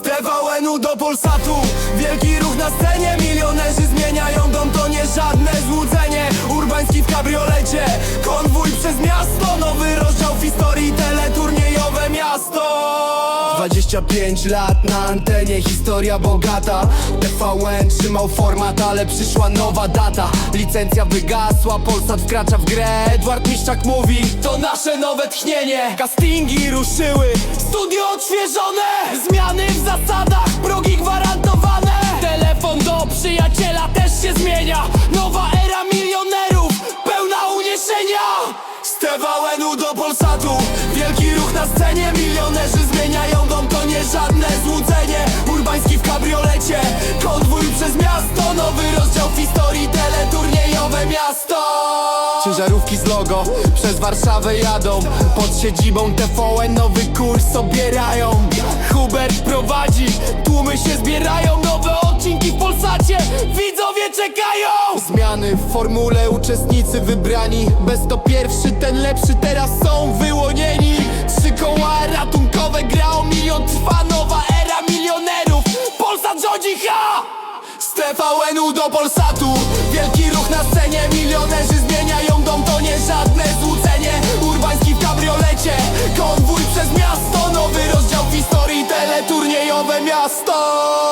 TVN-u do Polsatu. Wielki ruch na scenie. Milionerzy zmieniają dom. To nie żadne złudzenie. Urbański w kabriolecie 25 lat na antenie, historia bogata. TVN trzymał format, ale przyszła nowa data. Licencja wygasła, Polsat wkracza w grę. Edward Miszczak mówi, to nasze nowe tchnienie. Castingi ruszyły, studio odświeżone. Zmiany w zasadach, progi gwarantowane. Telefon do przyjaciela też się zmienia. Nowa era milionerów, pełna uniesienia. Z TVN-u do Polsatu Wielki ruch na scenie. Milionerzy zmieniają dom w historii Teleturniejowe miasto. Ciężarówki z logo Przez Warszawę jadą. Pod siedzibą TVN Nowy kurs obierają. Hubert prowadzi Tłumy się zbierają. Nowe odcinki w Polsacie Widzowie czekają. Zmiany w formule uczestnicy wybrani. Bez to pierwszy, ten lepszy. Teraz są wyłonieni. Trzy koła ratunkowe gra o milion Trwa nowa era milionerów. Polsat rządzi ha! Z TVN-u do Polsatu. Wielki ruch na scenie Milionerzy zmieniają dom To nie żadne złudzenie. Urbański w kabriolecie Konwój przez miasto. Nowy rozdział w historii Teleturniejowe miasto